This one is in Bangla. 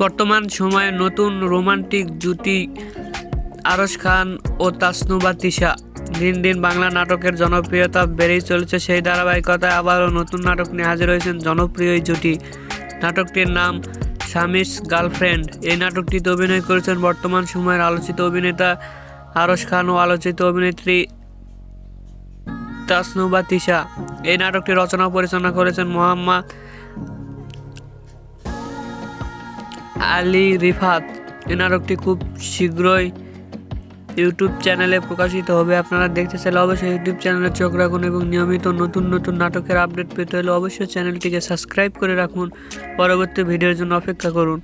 বর্তমান সময়ে নতুন রোমান্টিক জুটি আরশ খান ও তাসনুবা তিশা দিন দিন বাংলা নাটকের জনপ্রিয়তা বেড়েই চলেছে। সেই ধারাবাহিকতায় আবারও নতুন নাটক নিয়ে হাজির হয়েছেন জনপ্রিয় এই জুটি। নাটকটির নাম স্বামীস গার্লফ্রেন্ড। এই নাটকটিতে অভিনয় করেছেন বর্তমান সময়ের আলোচিত অভিনেতা আরশ খান ও আলোচিত অভিনেত্রী তাসনুবা তিশা। এই নাটকটি রচনা পরিচালনা করেছেন মোহাম্মদ আলী রিফাত। নাটকটি খুব শীঘ্রই ইউটিউব চ্যানেলে প্রকাশিত হবে। আপনারা দেখতে চাইলে অবশ্যই ইউটিউব চ্যানেলে চোখ রাখুন এবং নিয়মিত নতুন নতুন নাটকের আপডেট পেতে হলে অবশ্যই চ্যানেলটিকে সাবস্ক্রাইব করে রাখুন। পরবর্তী ভিডিওর জন্য অপেক্ষা করুন।